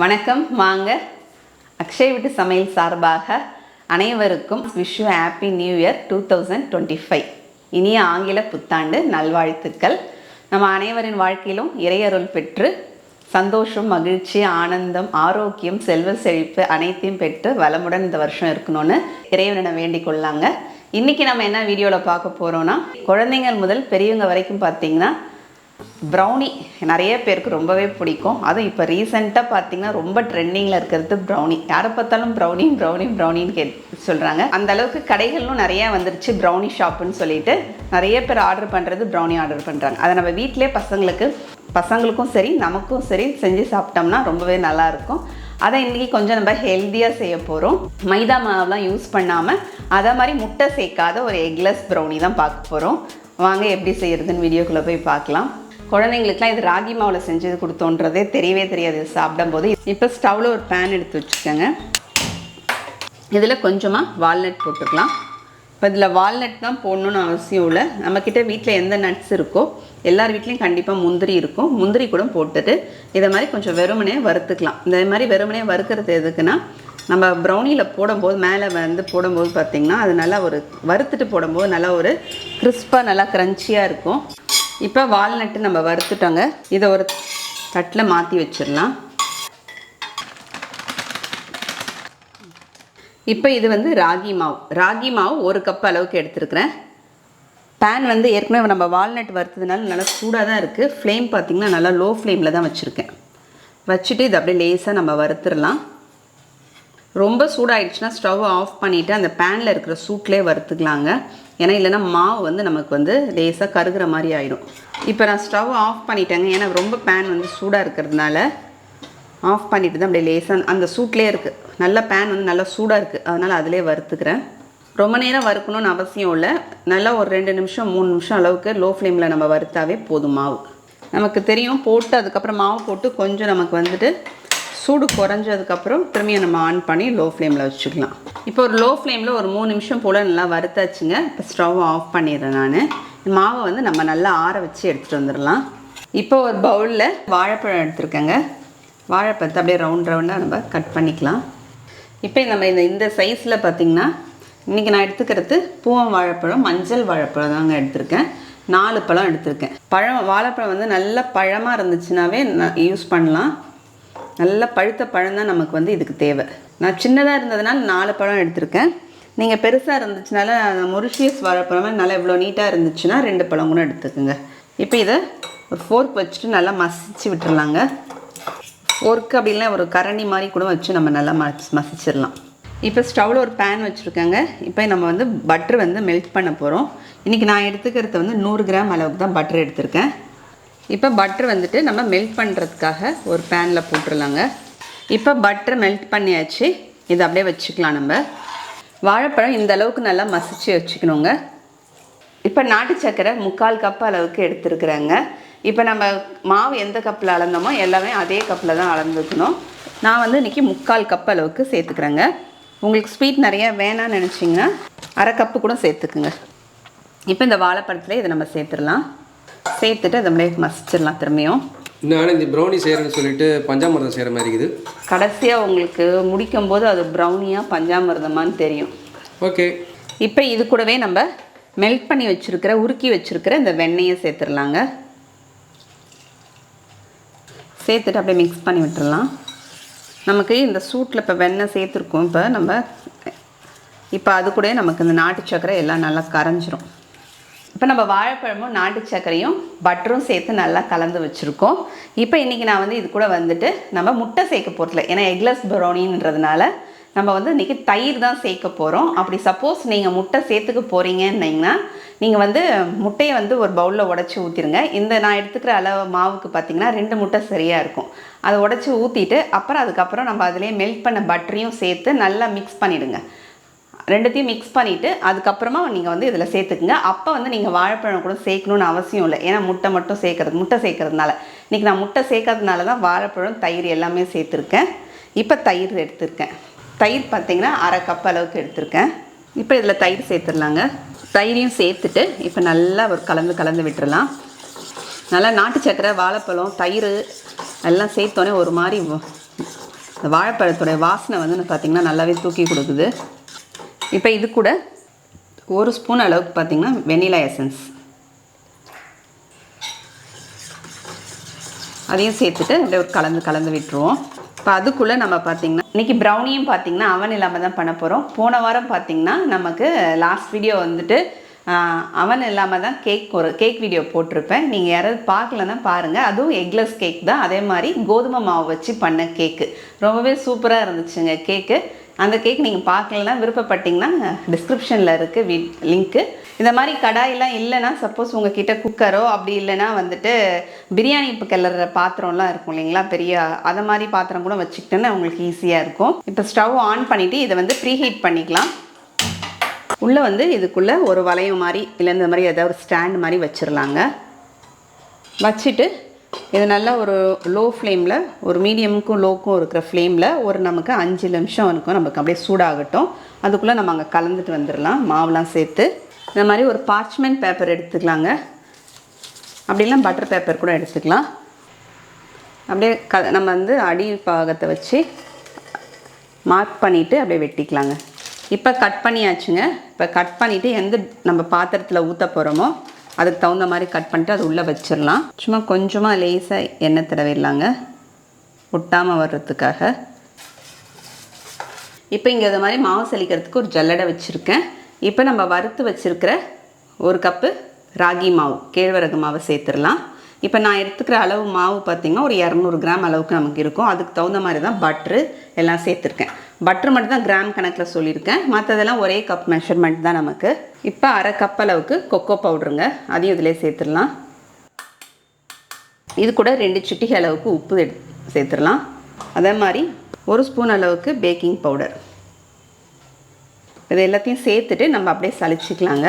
வணக்கம் வாங்க. அக்ஷய் வீட்டு சமையல் சார்பாக அனைவருக்கும் wish happy new year two thousand twenty five இனிய ஆங்கில புத்தாண்டு நல்வாழ்த்துக்கள். நம்ம அனைவரின் வாழ்க்கையிலும் இறையருள் பெற்று சந்தோஷம் மகிழ்ச்சி ஆனந்தம் ஆரோக்கியம் செல்வ செழிப்பு அனைத்தையும் பெற்று வளமுடன் இந்த வருஷம் இருக்கணும்னு இறைவனை வேண்டிக் கொள்ளாங்க. இன்றைக்கி நம்ம என்ன வீடியோவில் பார்க்க போகிறோன்னா குழந்தைங்கள் முதல் பெரியவங்க வரைக்கும் பார்த்தீங்கன்னா ப்ரௌனி நிறைய பேருக்கு ரொம்பவே பிடிக்கும். அதுவும் இப்போ ரீசெண்டாக பார்த்தீங்கன்னா ரொம்ப ட்ரெண்டிங்கில் இருக்கிறது ப்ரௌனி யாரை பார்த்தாலும் ப்ரௌனி ப்ரௌனி ப்ரௌனின்னு கே சொல்கிறாங்க அந்த அளவுக்கு கடைகளும் நிறையா வந்துருச்சு ப்ரௌனி ஷாப்புன்னு சொல்லிட்டு. நிறைய பேர் ஆர்டர் பண்ணுறது ப்ரௌனி ஆர்டர் பண்ணுறாங்க அதை நம்ம வீட்டிலே பசங்களுக்கு பசங்களுக்கும் சரி நமக்கும் சரி செஞ்சு சாப்பிட்டோம்னா ரொம்பவே நல்லாயிருக்கும் அதை இன்றைக்கி கொஞ்சம் நம்ம ஹெல்த்தியாக செய்ய போகிறோம் மைதா மாவுலாம் யூஸ் பண்ணாமல் அதை மாதிரி முட்டை சேர்க்காத ஒரு எக்லெஸ் ப்ரௌனி தான் பார்க்க போகிறோம் வாங்க எப்படி செய்கிறதுன்னு வீடியோக்குள்ளே போய் பார்க்கலாம். குழந்தைங்களுக்குலாம் இது ராகி மாவில் செஞ்சது கொடுத்தோன்றதே தெரியவே தெரியாது. சாப்பிடும்போது. இப்போ ஸ்டவ்வில் ஒரு பேன் எடுத்து வச்சுக்கோங்க. இதில் கொஞ்சமாக வால்நட் போட்டுக்கலாம். இப்போ இதில் வால்நட் தான் போடணுன்னு அவசியம் இல்லை. நம்மக்கிட்ட வீட்டில் எந்த நட்ஸ் இருக்கோ எல்லார் வீட்லேயும் கண்டிப்பாக முந்திரி இருக்கும். முந்திரி கூட போட்டுட்டு இதை மாதிரி கொஞ்சம் வெறுமனே வறுத்துக்கலாம். இந்த மாதிரி வெறுமனே வறுக்கிறது எதுக்குன்னா நம்ம ப்ரௌனியில் போடும்போது மேலே வந்து போடும்போது பார்த்திங்கன்னா அது நல்லா ஒரு வறுத்துட்டு போடும்போது நல்லா ஒரு கிறிஸ்பாக நல்லா க்ரன்ச்சியாக இருக்கும். இப்போ வால்நட்டு நம்ம வறுத்துட்டோங்க. இதை ஒரு தட்டில் மாற்றி வச்சிடலாம். இப்போ இது வந்து ராகி மாவு. ராகி மாவு ஒரு கப் அளவுக்கு எடுத்துருக்குறேன். பேன் வந்து ஏற்கனவே நம்ம வால்நட் வறுத்ததுனால நல்லா சூடாக தான் இருக்குது ஃப்ளேம் பார்த்திங்கன்னா நல்லா லோ ஃப்ளேமில் தான் வச்சுருக்கேன். வச்சுட்டு இது அப்படியே லேசாக நம்ம வறுத்துடலாம். ரொம்ப சூடாயிடுச்சுன்னா ஸ்டவ் ஆஃப் பண்ணிவிட்டு அந்த பேனில் இருக்கிற சூட்லேயே வறுத்துக்கலாங்க. ஏன்னா இல்லைன்னா மாவு வந்து நமக்கு வந்து லேசாக கருகிற மாதிரி ஆயிடும். இப்போ நான் ஸ்டவ் ஆஃப் பண்ணிட்டேங்க. ஏன்னா ரொம்ப பேன் வந்து சூடாக இருக்கிறதுனால ஆஃப் பண்ணிட்டு தான் அப்படியே லேசாக அந்த சூட்லேயே இருக்குது நல்ல பேன் வந்து நல்லா சூடாக இருக்குது அதனால் அதிலே வறுத்துக்கிறேன். ரொம்ப நேரம் வறுக்கணும்னு அவசியம் இல்லை. நல்லா ஒரு ரெண்டு நிமிஷம் மூணு நிமிஷம் அளவுக்கு லோ ஃப்ளேமில் நம்ம வறுத்தாவே போதும் மாவு. நமக்கு தெரியும் போட்டு அதுக்கப்புறம் மாவு போட்டு கொஞ்சம் நமக்கு வந்துட்டு சூடு குறைஞ்சதுக்கப்புறம் திரும்பியும் நம்ம ஆன் பண்ணி லோ ஃப்ளேமில் வச்சுக்கலாம். இப்போ ஒரு லோ ஃப்ளேமில் ஒரு மூணு நிமிஷம் போல் நல்லா வறுத்தாச்சுங்க. இப்போ ஸ்டவ் ஆஃப் பண்ணிடுறேன் நான். மாவை வந்து நம்ம நல்லா ஆற வச்சு எடுத்துகிட்டு வந்துடலாம். இப்போ ஒரு பவுலில் வாழைப்பழம் எடுத்துருக்கேங்க. வாழைப்பழத்தை அப்படியே ரவுண்ட் ரவுண்டாக நம்ம கட் பண்ணிக்கலாம். இப்போ நம்ம இந்த இந்த சைஸில் பார்த்திங்கன்னா இன்றைக்கி நான் எடுத்துக்கிறது பூவம் வாழைப்பழம் மஞ்சள் வாழைப்பழம் தாங்க எடுத்திருக்கேன். நாலு பழம் எடுத்திருக்கேன். பழம் வாழைப்பழம் வந்து நல்ல பழமாக இருந்துச்சுனாவே யூஸ் பண்ணலாம். நல்ல பழுத்த பழம் தான் நமக்கு வந்து இதுக்கு தேவை. நான் சின்னதாக இருந்ததுனால நாலு பழம் எடுத்திருக்கேன். நீங்கள் பெருசாக இருந்துச்சுனால மொரிஷியஸ் வாழைப்பழம் நல்லா இவ்வளோ நீட்டாக இருந்துச்சுன்னா ரெண்டு பழம் கூட எடுத்துக்கோங்க. இப்போ இதை ஒரு ஃபோர்க் வச்சுட்டு நல்லா மசிச்சு விட்டுடலாங்க ஃபோர்க்கு அப்படின்னா ஒரு கரண்டி மாதிரி கூட வச்சு நம்ம நல்லா மசி மசிச்சிடலாம். இப்போ ஸ்டவ்வில் ஒரு பேன் வச்சுருக்கேங்க. இப்போ நம்ம வந்து பட்ரு வந்து மெல்ட் பண்ண போகிறோம் இன்றைக்கி நான் எடுத்துக்கிறது வந்து நூறு கிராம் அளவுக்கு தான் பட்டர் எடுத்திருக்கேன். இப்போ பட்ரு வந்துட்டு நம்ம மெல்ட் பண்ணுறதுக்காக ஒரு பேனில் போட்டுடலாங்க இப்போ பட்டர் மெல்ட் பண்ணியாச்சு. இதை அப்படியே வச்சுக்கலாம் நம்ம. வாழைப்பழம் இந்த அளவுக்கு நல்லா மசிச்சு வச்சுக்கணுங்க. இப்போ நாட்டு சக்கரை முக்கால் கப் அளவுக்கு எடுத்துருக்குறேங்க. இப்போ நம்ம மாவு எந்த கப்பில் அளந்தோமோ எல்லாமே அதே கப்பில் தான் அளந்துக்கணும். நான் வந்து இன்றைக்கி முக்கால் கப் அளவுக்கு சேர்த்துக்கிறேங்க. உங்களுக்கு ஸ்வீட் நிறைய வேணாம்னு நினச்சிங்கன்னா அரை கப்பு கூட சேர்த்துக்குங்க. இப்போ இந்த வாழைப்பழத்தில் இதை நம்ம சேர்த்துடலாம். சேர்த்துட்டு அதை அப்படியே மசிச்சிடலாம் திரும்பியும். நான் இந்த ப்ரௌனி செய்கிறேன்னு சொல்லிட்டு பஞ்சாமிரதம் செய்கிற மாதிரி இருக்குது. கடைசியாக உங்களுக்கு முடிக்கும் போது அது ப்ரௌனியாக பஞ்சாமிர்தமான்னு தெரியும். ஓகே. இப்போ இது கூடவே நம்ம மெல்ட் பண்ணி வச்சுருக்கிற உருக்கி வச்சுருக்கிற இந்த வெண்ணெயை சேர்த்துடலாங்க. சேர்த்துட்டு அப்படியே மிக்ஸ் பண்ணி விட்டுறலாம் நமக்கு இந்த சூட்டில் இப்போ வெண்ணெய் சேர்த்துருக்கோம் இப்போ நம்ம இப்போ அது கூட நமக்கு இந்த நாட்டு சக்கரை எல்லாம் நல்லா கரைஞ்சிரும். இப்போ நம்ம வாழைப்பழமும் நாட்டு சர்க்கரையும் பட்டரும் சேர்த்து நல்லா கலந்து வச்சுருக்கோம். இப்போ இன்றைக்கி நான் வந்து இது கூட வந்துட்டு நம்ம முட்டை சேர்க்க போகிறதில்ல ஏன்னா எக்லெஸ் பரோனின்றதுனால நம்ம வந்து இன்றைக்கி தயிர் தான் சேர்க்க போகிறோம் அப்படி சப்போஸ் நீங்கள் முட்டை சேர்த்துக்க போகிறீங்கன்னா நீங்கள் வந்து முட்டையை வந்து ஒரு பவுலில் உடச்சி ஊற்றிடுங்க இந்த நான் எடுத்துக்கிற அளவு மாவுக்கு பார்த்தீங்கன்னா ரெண்டு முட்டை சரியாக இருக்கும். அதை உடச்சி ஊற்றிட்டு அப்புறம் அதுக்கப்புறம் நம்ம அதிலே மெல்ட் பண்ண பட்டரையும் சேர்த்து நல்லா மிக்ஸ் பண்ணிவிடுங்க ரெண்டுத்தையும் மிக்ஸ் பண்ணிவிட்டு அதுக்கப்புறமா நீங்கள் வந்து இதில் சேர்த்துக்குங்க. அப்போ வந்து நீங்கள் வாழைப்பழம் கூட சேர்க்கணுன்னு அவசியம் இல்லை. ஏன்னா முட்டை மட்டும் சேர்க்கறது முட்டை சேர்க்கறதுனால. இன்றைக்கி நான் முட்டை சேர்க்கறதுனால தான் வாழைப்பழம் தயிர் எல்லாமே சேர்த்துருக்கேன். இப்போ தயிர் எடுத்திருக்கேன். தயிர் பார்த்தீங்கன்னா அரை கப் அளவுக்கு எடுத்திருக்கேன். இப்போ இதில் தயிர் சேர்த்துடலாங்க. தயிரையும் சேர்த்துட்டு இப்போ நல்லா ஒரு கலந்து கலந்து விட்டுறலாம். நல்லா நாட்டு சக்கரை வாழைப்பழம் தயிர் எல்லாம் சேர்த்தோன்னே ஒரு மாதிரி இந்த வாழைப்பழத்துடைய வாசனை வந்து பார்த்திங்கன்னா நல்லாவே தூக்கி கொடுக்குது. இப்போ இது கூட ஒரு ஸ்பூன் அளவுக்கு பார்த்திங்கன்னா வெனிலா எசன்ஸ். அதையும் சேர்த்துட்டு அப்படியே ஒரு கலந்து கலந்து விட்டுருவோம். இப்போ அதுக்குள்ளே நம்ம பார்த்திங்கன்னா இன்றைக்கி ப்ரௌனியும் பார்த்திங்கன்னா அவன் இல்லாமல் தான் பண்ண போகிறோம் போன வாரம் பார்த்திங்கன்னா நமக்கு லாஸ்ட் வீடியோ வந்துட்டு அவன் இல்லாமல் தான் கேக் ஒரு கேக் வீடியோ போட்டிருப்பேன். நீங்கள் யாராவது பார்க்கலன்னா பாருங்கள் அதுவும் எக்லெஸ் கேக் தான். அதே மாதிரி கோதுமை மாவு வச்சு பண்ண கேக்கு ரொம்பவே சூப்பராக இருந்துச்சுங்க கேக்கு அந்த கேக் நீங்கள் பார்க்கலன்னா விருப்பப்பட்டிங்கன்னா டிஸ்கிரிப்ஷனில் இருக்குது வீ லிங்க்கு இந்த மாதிரி கடாயெல்லாம் இல்லைன்னா சப்போஸ் உங்ககிட்ட குக்கரோ அப்படி இல்லைன்னா வந்துட்டு பிரியாணி இப்போ கிளற பாத்திரம்லாம் இருக்கும் இல்லைங்களா? பெரிய அதை மாதிரி பாத்திரம் கூட வச்சுக்கிட்டோன்னா உங்களுக்கு ஈஸியாக இருக்கும். இப்போ ஸ்டவ் ஆன் பண்ணிவிட்டு இதை வந்து ப்ரீஹீட் பண்ணிக்கலாம். உள்ளே வந்து இதுக்குள்ளே ஒரு வளையம் மாதிரி இல்லை இந்த மாதிரி ஏதாவது ஒரு ஸ்டாண்ட் மாதிரி வச்சிடலாங்க வச்சுட்டு இது நல்லா ஒரு லோ ஃப்ளேமில் ஒரு மீடியமுக்கும் லோக்கும் இருக்கிற ஃப்ளேமில் ஒரு நமக்கு அஞ்சு நிமிஷம் இருக்கும் நமக்கு அப்படியே சூடாகட்டும். அதுக்குள்ளே நம்ம அங்கே கலந்துட்டு வந்துடலாம் மாவுலாம் சேர்த்து. இந்த மாதிரி ஒரு பார்ச்மெண்ட் பேப்பர் எடுத்துக்கலாங்க. அப்படிலாம் பட்டர் பேப்பர் கூட எடுத்துக்கலாம். அப்படியே க நம்ம வந்து அடி பாகத்தை வச்சு மார்க் பண்ணிவிட்டு அப்படியே வெட்டிக்கலாங்க. இப்போ கட் பண்ணியாச்சுங்க. இப்போ கட் பண்ணிவிட்டு எந்த நம்ம பாத்திரத்தில் ஊற்ற போகிறோமோ அதுக்கு தகுந்த மாதிரி கட் பண்ணிட்டு அது உள்ளே வச்சிடலாம். சும்மா கொஞ்சமாக லேசாக எண்ணெய் தடவிடலாங்க. ஒட்டாமல் வர்றதுக்காக. இப்போ இங்கே இது மாதிரி மாவு சலிக்கிறதுக்கு ஒரு ஜல்லடை வச்சுருக்கேன். இப்போ நம்ம வறுத்து வச்சுருக்கிற ஒரு கப்பு ராகி மாவு கேழ்வரகு மாவை சேர்த்துடலாம். இப்போ நான் எடுத்துக்கிற அளவு மாவு பார்த்திங்கன்னா ஒரு இரநூறு கிராம் அளவுக்கு நமக்கு இருக்கும். அதுக்கு தகுந்த மாதிரி தான் பட்ரு எல்லாம் சேர்த்துருக்கேன். பட்டர் மட்டும் தான் கிராம் கணக்கில் சொல்லியிருக்கேன். மற்றதெல்லாம் ஒரே கப் மெஷர்மெண்ட் தான் நமக்கு. இப்போ அரை கப் அளவுக்கு கொக்கோ பவுடருங்க அதையும் இதிலே சேர்த்துடலாம். இது கூட ரெண்டு சிட்டிகை அளவுக்கு உப்பு சேர்த்துடலாம். அதே மாதிரி ஒரு ஸ்பூன் அளவுக்கு பேக்கிங் பவுடர் இது எல்லாத்தையும் சேர்த்துட்டு நம்ம அப்படியே சளிச்சிக்கலாங்க.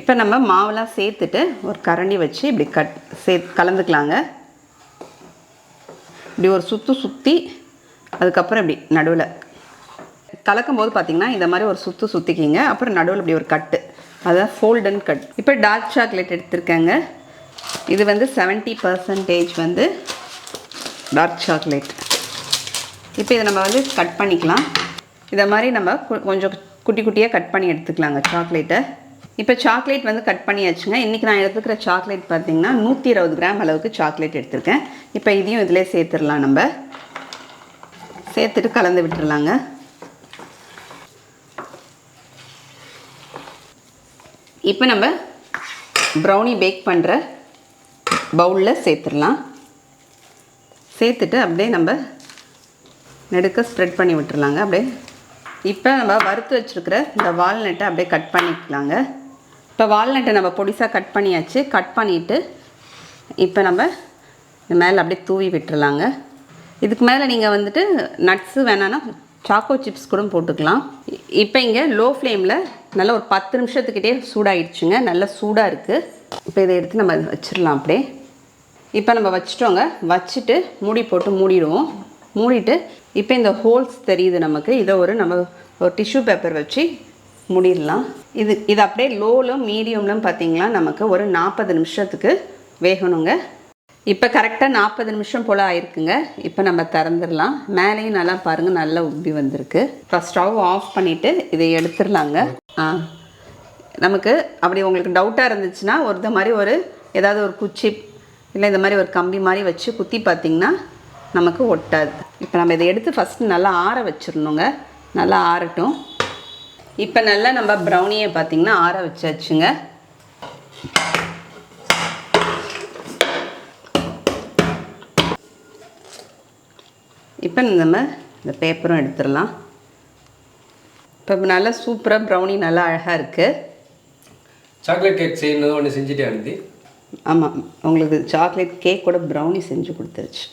இப்போ நம்ம மாவெல்லாம் சேர்த்துட்டு ஒரு கரண்டி வச்சு இப்படி கட் சே கலந்துக்கலாங்க. இப்படி ஒரு சுற்று சுற்றி அதுக்கப்புறம் இப்படி நடுவில். கலக்கும் போது பார்த்திங்கன்னா இந்த மாதிரி ஒரு சுற்று சுற்றிக்கிங்க அப்புறம் நடுவில் இப்படி ஒரு கட்டு. அதான் ஃபோல்டன் கட் இப்போ டார்க் சாக்லேட் எடுத்திருக்கேங்க. இது வந்து 70% பர்சன்டேஜ் வந்து டார்க் சாக்லேட் இப்போ இதை நம்ம வந்து கட் பண்ணிக்கலாம். இதை மாதிரி நம்ம கு- கொஞ்சம் குட்டி குட்டியாக கட் பண்ணி எடுத்துக்கலாங்க சாக்லேட்டை இப்போ சாக்லேட் வந்து கட் பண்ணியாச்சுங்க. இன்றைக்கி நான் எடுத்துக்கிற சாக்லேட் பார்த்தீங்கன்னா நூற்றி இருபது கிராம் அளவுக்கு சாக்லேட் எடுத்திருக்கேன். இப்போ இதையும் இதிலே சேர்த்துடலாம் நம்ம. சேர்த்துட்டு கலந்து விட்டுடலாங்க இப்போ நம்ம ப்ரௌனி பேக் பண்ணுற பவுலில் சேர்த்துடலாம். சேர்த்துட்டு அப்படியே நம்ம நெடுக்க ஸ்ப்ரெட் பண்ணி விட்டுறலாங்க. அப்படியே இப்போ நம்ம வறுத்து வச்சுருக்கிற இந்த வால்நட்டை அப்படியே கட் பண்ணிக்கலாங்க. இப்போ வால்நட்டை நம்ம பொடிசாக கட் பண்ணியாச்சு. கட் பண்ணிவிட்டு இப்போ நம்ம மேலே அப்படியே தூவி விட்டுறலாங்க. இதுக்கு மேலே நீங்கள் வந்துட்டு நட்ஸு வேணான்னா சாக்கோ சிப்ஸ் கூட போட்டுக்கலாம். இப்போ இங்கே லோ ஃப்ளேமில் நல்லா ஒரு பத்து நிமிஷத்துக்கிட்டே சூடாகிடுச்சுங்க நல்லா சூடாக இருக்குது இப்போ இதை எடுத்து நம்ம வச்சிடலாம் அப்படியே. இப்போ நம்ம வச்சுட்டோங்க. வச்சுட்டு மூடி போட்டு மூடிடுவோம். மூடிட்டு இப்போ இந்த ஹோல்ஸ் தெரியுது நமக்கு. இதை ஒரு நம்ம ஒரு டிஷ்யூ பேப்பர் வச்சு மூடிடலாம் இது இது அப்படியே லோலும் மீடியம்லும் பார்த்திங்களா? நமக்கு ஒரு நாற்பது நிமிஷத்துக்கு வேகணுங்க. இப்போ கரெக்டாக நாற்பது நிமிஷம் போல் ஆயிருக்குங்க. இப்போ நம்ம திறந்துடலாம். மேலேயும் நல்லா பாருங்கள் நல்லா உப்பி வந்திருக்கு. இப்போ ஸ்டவ் ஆஃப் பண்ணிவிட்டு இதை எடுத்துடலாங்க. ஆ. நமக்கு அப்படி உங்களுக்கு டவுட்டாக இருந்துச்சுன்னா ஒரு மாதிரி ஒரு ஏதாவது ஒரு குச்சி இல்லை இந்த மாதிரி ஒரு கம்பி மாதிரி வச்சு குத்தி பார்த்தீங்கன்னா நமக்கு ஒட்டாது. இப்போ நம்ம இதை எடுத்து ஃபஸ்ட்டு நல்லா ஆற வச்சிடணுங்க. நல்லா ஆறட்டும். இப்போ நல்லா நம்ம ப்ரௌனியை பார்த்தீங்கன்னா ஆற வச்சாச்சுங்க. இப்போ நம்ம இந்த பேப்பரும் எடுத்துடலாம். இப்போ நல்லா சூப்பராக ப்ரௌனி நல்லா அழகாக இருக்குது சாக்லேட் கேக் செய்யணும் ஒன்று செஞ்சுட்டே ஆமாம் உங்களுக்கு சாக்லேட் கேக் கூட ப்ரௌனி செஞ்சு கொடுத்துருச்சு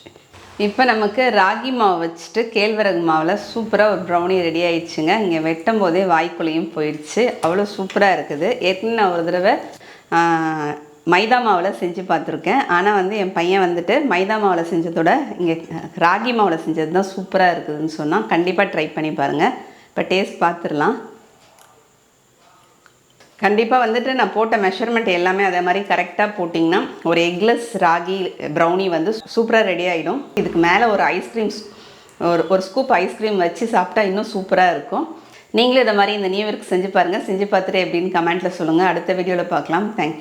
இப்போ நமக்கு ராகி மாவு வச்சுட்டு கேழ்வரகு மாவில் சூப்பராக ஒரு ப்ரௌனி ரெடி ஆயிடுச்சுங்க. இங்கே வெட்டும் போதே வாய்க்குள்ளேயும் போயிடுச்சு அவ்வளோ சூப்பராக இருக்குது. ஏற்கனவே நான் ஒரு தடவை மைதா மாவில் செஞ்சு பார்த்துருக்கேன். ஆனால் வந்து என் பையன் வந்துட்டு மைதா மாவில் செஞ்சதோட இங்கே ராகி மாவில் செஞ்சது தான் சூப்பராக இருக்குதுன்னு சொன்னால் கண்டிப்பாக ட்ரை பண்ணி பாருங்கள் இப்போ டேஸ்ட் பார்த்துடலாம். கண்டிப்பாக வந்துட்டு நான் போட்ட மெஷர்மெண்ட் எல்லாமே அதே மாதிரி கரெக்டாக போட்டிங்கன்னா ஒரு எக்லெஸ் ராகி ப்ரௌனி வந்து சூப்பராக ரெடி ஆகிடும் இதுக்கு மேலே ஒரு ஐஸ்கிரீம் ஒரு ஒரு ஸ்கூப் ஐஸ்கிரீம் வச்சு சாப்பிட்டா இன்னும் சூப்பராக இருக்கும். நீங்களும் இதை மாதிரி இந்த நியூ இயர்க்கு செஞ்சு பாருங்கள் செஞ்சு பார்த்துட்டு எப்படின்னு கமெண்ட்டில் சொல்லுங்கள் அடுத்த வீடியோவில் பார்க்கலாம். தேங்க்யூ